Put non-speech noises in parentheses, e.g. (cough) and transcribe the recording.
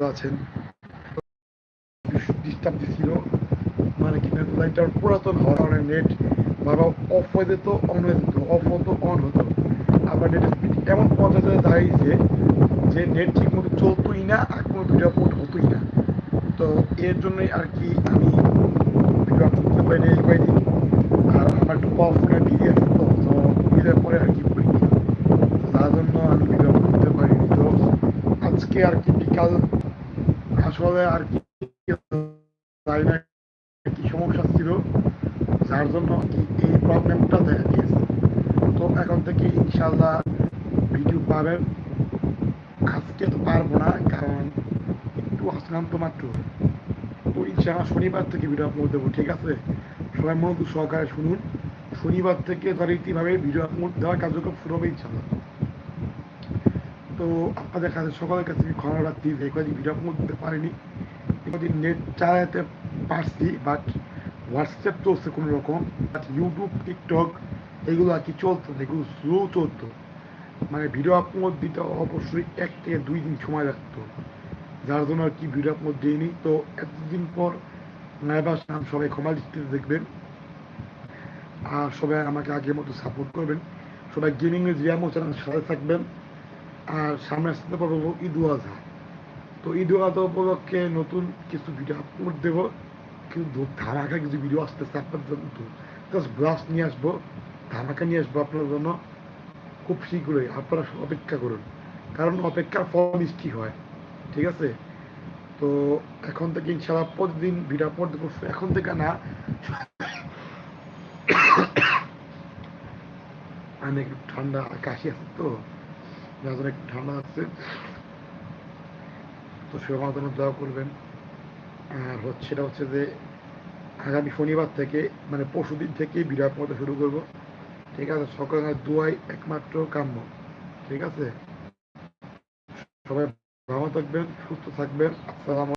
আছেন। ডিস্টার্ব দিছিল। মানে কি নেট লাইনটার পুরাতন হওয়ার নেট বাবা অফ হয়ে যেত অন হয়ে যেত অফ হতো অন হতো। আবার নেটের স্পিড এমন পর্যায়ে দাঁড়িয়েছে যে নেট ঠিক মতো চলতোই না, আর কোনো ভিডিও আপলোড হতোই না। তো এর জন্যই আর কি আমি ভিডিও আপলোড করতে পারি না এই আর আমার একটু পাওয়ার ফোনে ডিজি আছে তো তো ডিজির পরে আর কি করি তার জন্য আমি ভিডিও আপলোড করতে পারিনি তো আজকে আর কি বিকাল আসলে আর কি সমস্যা ছিল, যার জন্য এই প্রবলেমটা দেখা দিয়েছে। তো এখন থেকে ইনশাল্লাহ ভিডিও পাবেন আজকে তো পারব না, কারণ একটু আসলাম তো মাত্র তো ইনশাল্লাহ শনিবার থেকে ভিডিও আপলোড দেবো, ঠিক আছে? সবাই মনোযোগ সহকারে শুনুন। শনিবার থেকে যথারীতিভাবে ভিডিও আপলোড দেওয়ার কার্যক্রম শুরু হবে ইনশাল্লাহ তো আপনাদের কাছে সকলের কাছে ক্ষমা রাখছি যে কদিন ভিডিও আপলোড দিতে পারিনি কদিন নেট চালাতে পারছি বাট হোয়াটসঅ্যাপ চলছে কোনো রকম বাট ইউটিউব টিকটক এগুলো আর কি চলতো এগুলো স্লো চলতো। মানে ভিডিও আপলোড দিতে অবশ্যই এক থেকে দুই দিন সময় লাগতো। যার জন্য আর কি ভিডিও আপলোড দিইনি। তো এতদিন পর নাইবার নাম সবাই ক্ষমা দৃষ্টিতে দেখবেন। আর সবাই আমাকে আগের মতো সাপোর্ট করবেন। সবাই গেমিং এর জিয়ামো চ্যানেল সাথে থাকবেন। আর সামনে আসতে পারব ঈদ উল আজহা তো ঈদ উল আজহা উপলক্ষে নতুন কিছু ভিডিও আপলোড দেবো। কিন্তু ধামাকা কিছু ভিডিও আসতেছে আপনার জন্য। জাস্ট ব্রাশ নিয়ে আসব ধামাকা নিয়ে আসব আপনার জন্য। খুব শীঘ্রই আপনারা অপেক্ষা করুন। কারণ অপেক্ষার ফল মিষ্টি হয়। ঠিক আছে? তো এখন থেকে ইনশাল্লাহ প্রতিদিন ভিডিও আপলোড দেবো। এখন থেকে না (coughs) একটু ঠান্ডা কাশি আছে তো। জন্য একটু ঠান্ডা আছে, তো সে আমার জন্য দোয়া করবেন। আর হচ্ছে সেটা হচ্ছে যে, আগামী শনিবার থেকে মানে পরশু দিন থেকে বিরাট আপলোড শুরু করব। ঠিক আছে? সকালের দুয়াই একমাত্র কাম্য। ঠিক আছে? সবাই ভালো থাকবেন, সুস্থ থাকবেন। আসসালামু